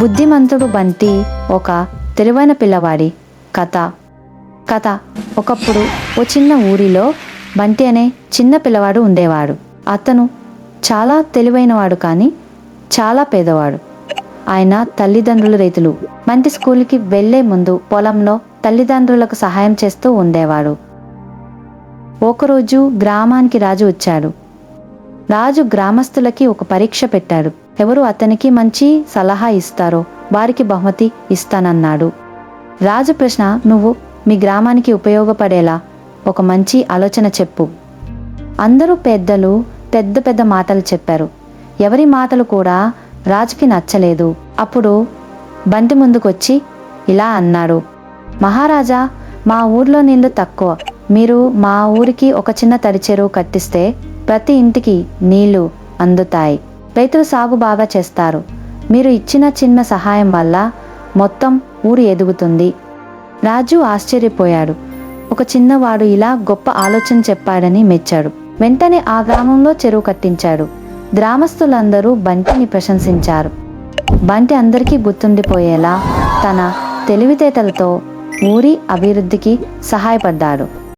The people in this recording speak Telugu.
బుద్ధిమంతుడు బంటి ఒక తెలివైన పిల్లవాడి. కథ. కథ. ఒకప్పుడు ఓ చిన్న ఊరిలో బంటి అనే చిన్న పిల్లవాడు ఉండేవాడు. అతను చాలా తెలివైనవాడు కానీ చాలా పేదవాడు. ఆయన తల్లిదండ్రుల రైతులు. బంతి స్కూల్కి వెళ్ళే ముందు పొలంలో తల్లిదండ్రులకు సహాయం చేస్తూ ఉండేవాడు. ఒకరోజు గ్రామానికి రాజు వచ్చాడు. రాజు గ్రామస్తులకి ఒక పరీక్ష పెట్టాడు. ఎవరు అతనికి మంచి సలహా ఇస్తారో వారికి బహుమతి ఇస్తానన్నాడు. రాజు ప్రశ్న నువ్వు మీ గ్రామానికి ఉపయోగపడేలా ఒక మంచి ఆలోచన చెప్పు అందరూ పెద్దలు పెద్ద పెద్ద మాటలు చెప్పారు. ఎవరి మాటలు కూడా రాజుకి నచ్చలేదు. అప్పుడు బంటి ముందుకొచ్చి ఇలా అన్నాడు మహారాజా మా ఊర్లో నీళ్ళు తక్కువ. మీరు మా ఊరికి ఒక చిన్న తడి చెరువు కట్టిస్తే ప్రతి ఇంటికి నీళ్ళు అందుతాయి. రైతులు సాగు బాగా చేస్తారు. మీరు ఇచ్చిన చిన్న సహాయం వల్ల మొత్తం ఊరు ఎదుగుతుంది. రాజు ఆశ్చర్యపోయాడు. ఒక చిన్నవాడు ఇలా గొప్ప ఆలోచన చెప్పాడని మెచ్చాడు. వెంటనే ఆ గ్రామంలో చెరువు కట్టించాడు. గ్రామస్తులందరూ బంటిని ప్రశంసించారు. బంటి అందరికీ గుర్తుండిపోయేలా తన తెలివితేటలతో ఊరి అభివృద్ధికి సహాయపడ్డాడు.